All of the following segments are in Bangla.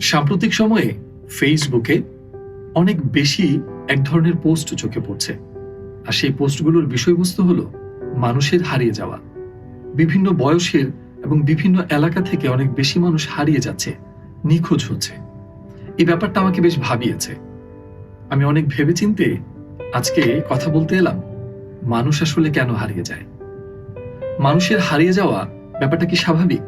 সাম্প্রতিক সময়ে ফেসবুকে অনেক বেশি এক ধরনের পোস্ট চোখে পড়ছে। আর সেই পোস্টগুলোর বিষয়বস্তু হলো মানুষের হারিয়ে যাওয়া। বিভিন্ন বয়সের এবং বিভিন্ন এলাকা থেকে অনেক বেশি মানুষ হারিয়ে যাচ্ছে, নিখোঁজ হচ্ছে। এই ব্যাপারটা আমাকে বেশ ভাবিয়েছে। আমি অনেক ভেবেচিন্তে আজকে কথা বলতে এলাম, মানুষ আসলে কেন হারিয়ে যায়? মানুষের হারিয়ে যাওয়া ব্যাপারটা কি স্বাভাবিক?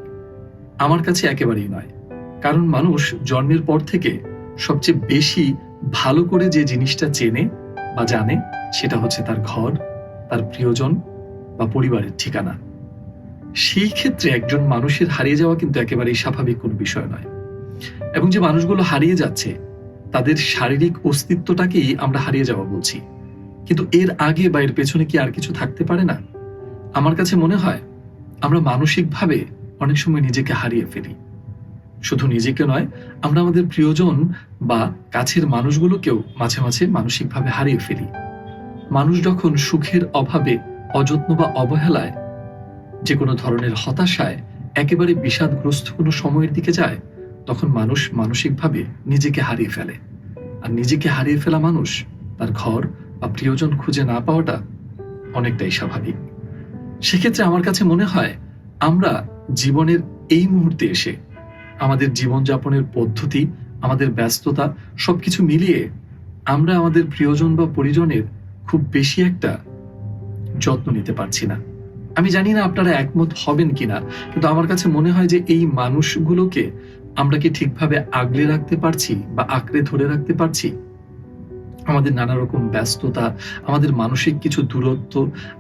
আমার কাছে একেবারেই নয়। কারণ মানুষ জন্মের পর থেকে সবচেয়ে বেশি ভালো করে যে জিনিসটা চেনে বা জানে, সেটা হচ্ছে তার ঘর, তার প্রিয়জন বা পরিবারের ঠিকানা। সেই ক্ষেত্রে একজন মানুষের হারিয়ে যাওয়া কিন্তু একেবারেই স্বাভাবিক কোনো বিষয় নয়। এবং যে মানুষগুলো হারিয়ে যাচ্ছে, তাদের শারীরিক অস্তিত্বটাকেই আমরা হারিয়ে যাওয়া বলছি। কিন্তু এর আগে বা এর পেছনে কি আর কিছু থাকতে পারে না? আমার কাছে মনে হয়, আমরা মানসিকভাবে অনেক সময় নিজেকে হারিয়ে ফেলি। শুধু নিজেকে নয়, আমরা আমাদের প্রিয়জন বা কাছের মানুষগুলোকেও মাঝে মাঝে মানসিকভাবে হারিয়ে ফেলি। মানুষ যখন সুখের অভাবে, অযত্ন বা অবহেলায় যে কোনো ধরনের হতাশায় একেবারে বিষাদগ্রস্ত কোনো সময়ের দিকে যায়, তখন মানুষ মানসিকভাবে নিজেকে হারিয়ে ফেলে। আর নিজেকে হারিয়ে ফেলা মানুষ, তার ঘর বা প্রিয়জন খুঁজে না পাওয়াটা অনেকটাই স্বাভাবিক। সেক্ষেত্রে আমার কাছে মনে হয়, আমরা জীবনের এই মুহূর্তে এসে আমাদের জীবনযাপনের পদ্ধতি, আমাদের ব্যস্ততা, সবকিছু মিলিয়ে আমরা আমাদের প্রিয়জন বা পরিজনের খুব বেশি একটা যত্ন নিতে পারছি না। আমি জানি না আপনারা একমত হবেন কিনা, কিন্তু আমার কাছে মনে হয় যে এই মানুষগুলোকে আমরা কি ঠিকভাবে আগলে রাখতে পারছি বা আঁকড়ে ধরে রাখতে পারছি? আমাদের নানা রকম ব্যস্ততা, আমাদের মানসিক কিছু দূরত্ব,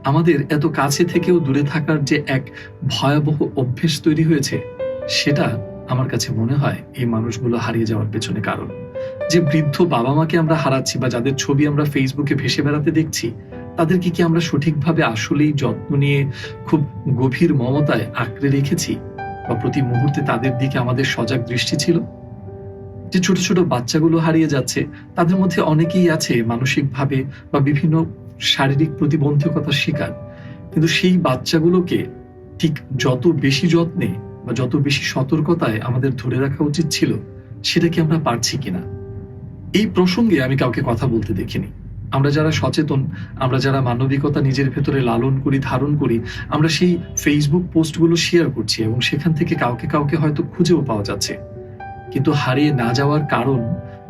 আমাদের এত কাছে থেকেও দূরে থাকার যে এক ভয়াবহ অভ্যেস তৈরি হয়েছে, সেটা আমার কাছে মনে হয় এই মানুষগুলো হারিয়ে যাওয়ার পেছনে কারণ। যে বৃদ্ধ বাবা মাকে আমরা হারাচ্ছি বা যাদের ছবি আমরা ফেসবুকে ভেসে বেড়াতে দেখছি, তাদেরকে কি আমরা সঠিকভাবে আসলেই যত্ন নিয়ে খুব গভীর মমতায় আঁকড়ে রেখেছি? বা প্রতি মুহূর্তে তাদের দিকে আমাদের সজাগ দৃষ্টি ছিল? যে ছোট ছোট বাচ্চাগুলো হারিয়ে যাচ্ছে, তাদের মধ্যে অনেকেই আছে মানসিকভাবে বা বিভিন্ন শারীরিক প্রতিবন্ধকতার শিকার। কিন্তু সেই বাচ্চাগুলোকে ঠিক যত বেশি যত্নে বা যত বেশি সতর্কতায় আমাদের ধরে রাখা উচিত ছিল, সেটা কি আমরা পারছি কিনা? এই প্রসঙ্গে আমি কাউকে কথা বলতে দেখিনি। আমরা যারা সচেতন, আমরা যারা মানবিকতা নিজের ভেতরে লালন করি, ধারণ করি, আমরা সেই ফেসবুক পোস্টগুলো শেয়ার করছি এবং সেখান থেকে কাউকে কাউকে হয়তো খুঁজেও পাওয়া যাচ্ছে। কিন্তু হারিয়ে না যাওয়ার কারণ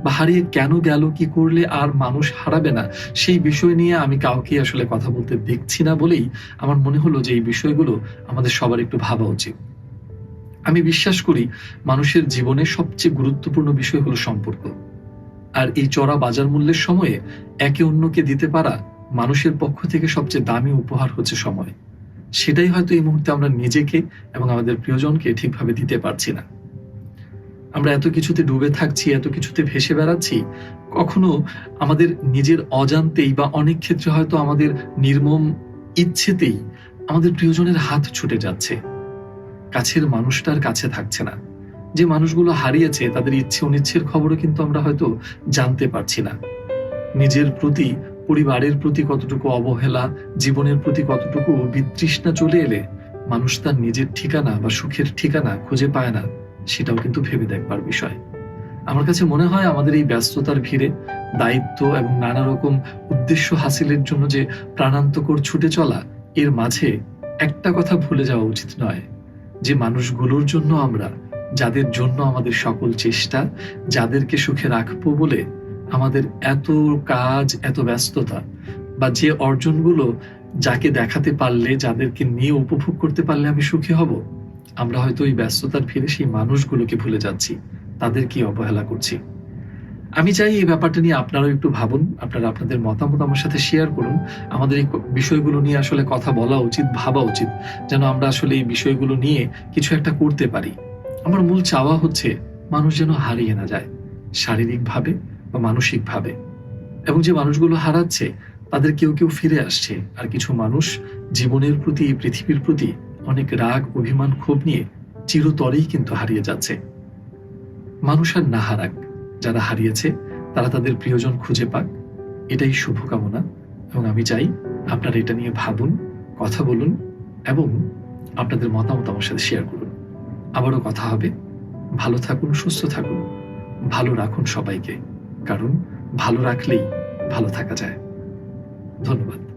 বা হারিয়ে কেন গেল, কি করলে আর মানুষ হারাবে না, সেই বিষয় নিয়ে আমি কাউকে আসলে কথা বলতে দেখছি না বলেই আমার মনে হলো যে এই বিষয়গুলো আমাদের সবার একটু ভাবা উচিত। আমি বিশ্বাস করি মানুষের জীবনে সবচেয়ে গুরুত্বপূর্ণ বিষয় হলো সম্পর্ক। আর এই চড়া বাজার মূল্যের সময়ে একে অন্যকে দিতে পারা মানুষের পক্ষ থেকে সবচেয়ে দামি উপহার হচ্ছে সময়। সেটাই হয়তো এই মুহূর্তে আমরা নিজেকে এবং আমাদের প্রিয়জনকে ঠিকভাবে দিতে পারছি না। আমরা এত কিছুতে ডুবে থাকছি, এত কিছুতে ভেসে বেড়াচ্ছি, কখনো আমাদের নিজের অজান্তেই বা অনেক ক্ষেত্রে হয়তো আমাদের নির্মম ইচ্ছেতেই আমাদের প্রিয়জনের হাত ছুটে যাচ্ছে। কাছের মানুষটার কাছে থাকছে না। যে মানুষগুলো হারিয়েছে, তাদের ইচ্ছে অনিচ্ছের খবরও কিন্তু আমরা হয়তো জানতে পারছি না। নিজের প্রতি, পরিবারের প্রতি কতটুকু অবহেলা, জীবনের প্রতি কতটুকু বিতৃষ্ণা চলে এলে মানুষ তার নিজের ঠিকানা বা সুখের ঠিকানা খুঁজে পায় না, সেটাও কিন্তু ভেবে দেখবার বিষয়। আমার কাছে মনে হয় আমাদের এই ব্যস্ততার ভিড়ে দায়িত্ব এবং নানা রকম উদ্দেশ্য হাসিলের জন্য যে প্রাণান্তকর ছুটে চলা, এর মাঝে একটা কথা ভুলে যাওয়া উচিত নয়। যে মানুষগুলোর জন্য আমরা, যাদের জন্য আমাদের সকল চেষ্টা, যাদেরকে সুখে রাখব বলে আমাদের এত কাজ, এত ব্যস্ততা বা যে অর্জনগুলো যাকে দেখাতে পারলে, যাদেরকে নিয়ে উপভোগ করতে পারলে আমি সুখী হব, আমরা হয়তো ওই ব্যস্ততার ফিরে সেই মানুষগুলোকে ভুলে যাচ্ছি তাদেরকে অবহেলা করছি। আমি চাই এই ব্যাপারটা নিয়ে আপনারাও একটু ভাবুন, আপনারা আপনাদের মতামত আমার সাথে শেয়ার করুন। আমাদের এই বিষয়গুলো নিয়ে আসলে কথা বলা উচিত, ভাবা উচিত, যেন আমরা আসলে এই বিষয়গুলো নিয়ে কিছু একটা করতে পারি। আমার মূল চাওয়া হচ্ছে মানুষ যেন হারিয়ে না যায়, শারীরিকভাবে বা মানসিকভাবে। এবং যে মানুষগুলো হারাচ্ছে, তাদের কেউ কেউ ফিরে আসছে। আর কিছু মানুষ জীবনের প্রতি এই পৃথিবীর প্রতি অনেক রাগ, অভিমান, ক্ষোভ নিয়ে চিরতরেই কিন্তু হারিয়ে যাচ্ছে। মানুষ আর না হারাক। যারা হারিয়েছে, তারা তাদের প্রিয়জন খুঁজে পাক। এটাই শুভকামনা এবং আমি চাই আপনারা এটা নিয়ে ভাবুন, কথা বলুন এবং আপনাদের মতামত আমার সাথে শেয়ার করুন। আবারও কথা হবে। ভালো থাকুন, সুস্থ থাকুন। ভালো রাখুন সবাইকে। কারণ ভালো রাখলেই ভালো থাকা যায়। ধন্যবাদ।